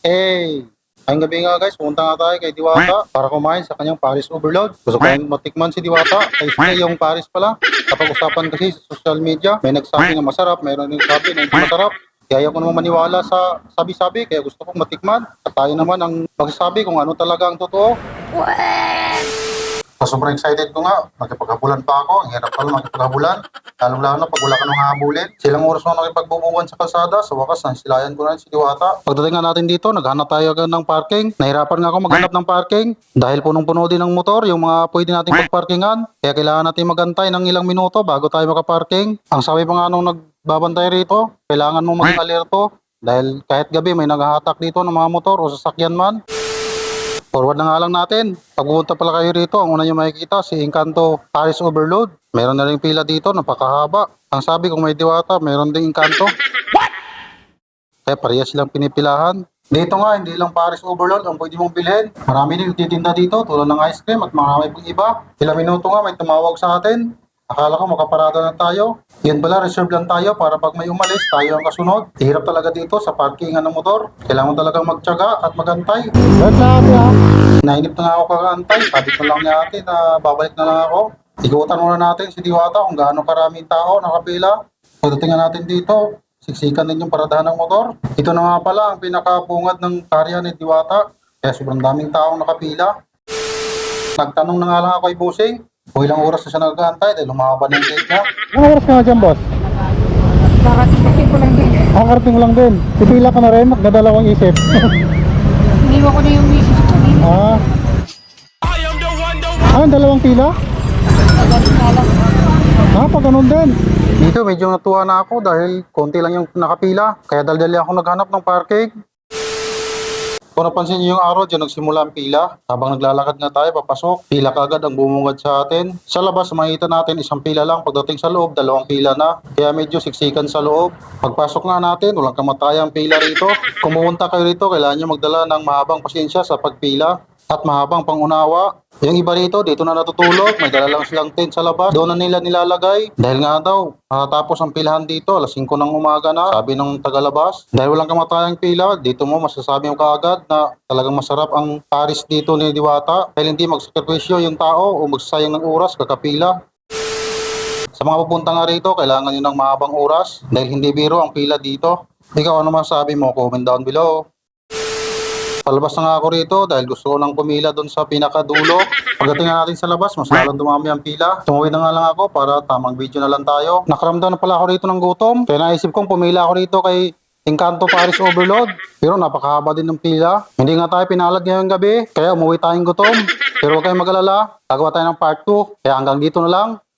Hey! Ngayong gabi nga guys, pumunta nga tayo kay Diwata para kumain sa kanyang Paris Overload. Gusto ko yung matikman si Diwata. Kay siya yung Paris pala. Kapag usapan kasi sa social media, may nagsabi na masarap, mayroon din nagsabi na hindi masarap. Kaya ayaw ko naman maniwala sa sabi-sabi, kaya gusto kong matikman. At tayo naman ang magsasabi kung ano talaga ang totoo. So, sobrang excited ko nga. Makipaghabulan pa ako. Ang hirap pala makipaghabulan. Lalo-lalo na pag wala ka nang habulin. Silang oras mo nakipagbubuwan sa kalsada. Sa wakas, nasilayan ko na si Diwata. Pagdating nga natin dito, naghanap tayo agad ng parking. Nahirapan nga ako maghanap ng parking. Dahil punong-puno din ng motor, yung mga pwede nating pagparkingan. Kaya kailangan natin magantay ng ilang minuto bago tayo makaparking. Ang sabi pa nga nung nagbabantay rito, kailangan mong maging alerto. Dahil kahit gabi may naghahatak dito ng mga motor o sasakyan man. Forward na nga lang natin. Pag pumunta pala kayo rito, ang una nyo makikita si Encanto Paris Overload. Meron na rin pila dito, napakahaba. Ang sabi kung may diwata, meron ding Encanto. Kaya parehas silang pinipilahan. Dito nga, hindi lang Paris Overload ang pwede mong bilhin. Marami din titinda dito, tulad ng ice cream at marami pang iba. Ilang minuto nga may tumawag sa atin. Akala ko makaparada na tayo. Yan pala, reserve lang tayo para pag may umalis, tayo ang kasunod. Hirap talaga dito sa parkingan ng motor. Kailangan talagang magtyaga at magantay. Wait lang ate ha. Nainip na nga ako kakaantay. Sabi ko lang niya ate na babalik na lang ako. Ikutan muna natin si Diwata kung gaano karaming tao nakapila. Pagdating natin dito, siksikan din yung paradahan ng motor. Ito na nga pala ang pinakabungad ng karya ni Diwata. Kaya sobrang daming taong nakapila. Nagtanong na nga lang ako kay Busing kung ilang oras na siya nag-aantay dahil lumahaba na yung date niya. Ilang oras ka na dyan, boss? Kakatikin ko lang din. Ako karating lang din. Pipila ka na rin, nagdadalawang isip. Iniwan ko na yung misis ko. Hindi ah. Ah, dalawang pila? Ah, pag ganun din. Dito medyo natuwa na ako dahil konti lang yung nakapila. Kaya daldali ako naghanap ng parking. Kung napansin niyo yung araw, dyan nagsimula ang pila. Habang naglalakad nga tayo, papasok, pila kagad ang bumungad sa atin. Sa labas, makikita natin isang pila lang. Pagdating sa loob, dalawang pila na. Kaya medyo siksikan sa loob. Pagpasok nga natin, walang kamatayang pila rito. Kung kayo rito, kailangan nyo magdala ng mahabang pasensya sa pagpila at mahabang pangunawa. Yung iba rito, dito na natutulog, may dala lang silang tent sa labas, doon na nila nilalagay. Dahil nga daw, nakatapos ang pilahan dito, alas 5 ng umaga na, sabi ng tagalabas. Dahil walang kamatayang pila, dito mo masasabi mo kaagad na talagang masarap ang Paris dito ni Diwata. Dahil hindi magsakripisyo yung tao o magsasayang ng oras kakapila. Sa mga pupunta nga rito, kailangan nyo ng mahabang oras dahil hindi biro ang pila dito. Ikaw ano masabi mo? Comment down below. Palabas na nga ako rito dahil gusto ko nang pumila doon sa pinakadulo. Pagdating nga natin sa labas, mas lalong dumami ang pila. Tumuwi na nga lang ako para tamang video na lang tayo. Nakaramdam na pala ako rito ng gutom. Kaya naisip kong pumila ako rito kay Encanto Paris Overload. Pero napakahaba din ng pila. Hindi nga tayo pinalad ngayong gabi, kaya umuwi tayong gutom. Pero huwag kayong mag-alala, gagawa tayo ng part 2. Kaya hanggang dito na lang.